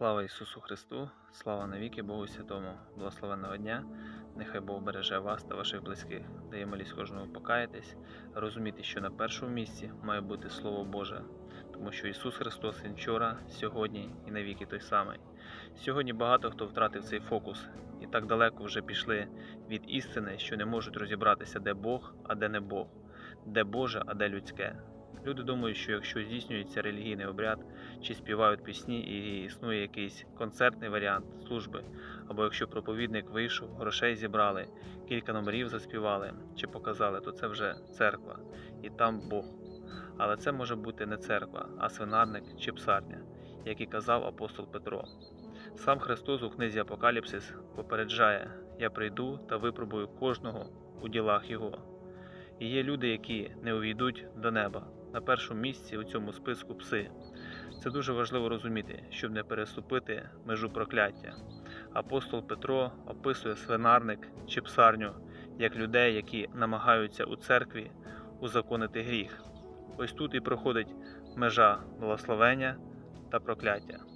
Слава Ісусу Христу, слава навіки Богу Святому, благословенного дня. Нехай Бог береже вас та ваших близьких, дає милість кожному покаятись, розуміти, що на першому місці має бути Слово Боже, тому що Ісус Христос Він вчора, сьогодні і навіки той самий. Сьогодні багато хто втратив цей фокус і так далеко вже пішли від істини, що не можуть розібратися, де Бог, а де не Бог, де Боже, а де людське. Люди думають, що якщо здійснюється релігійний обряд, чи співають пісні і існує якийсь концертний варіант служби, або якщо проповідник вийшов, грошей зібрали, кілька номерів заспівали чи показали, то це вже церква, і там Бог. Але це може бути не церква, а свинарник чи псарня, як і казав апостол Петро. Сам Христос у книзі Апокаліпсис попереджає: Я прийду та випробую кожного у ділах Його. І є люди, які не увійдуть до неба. На першому місці у цьому списку пси. Це дуже важливо розуміти, щоб не переступити межу прокляття. Апостол Петро описує свинарник чи псарню як людей, які намагаються у церкві узаконити гріх. Ось тут і проходить межа благословення та прокляття.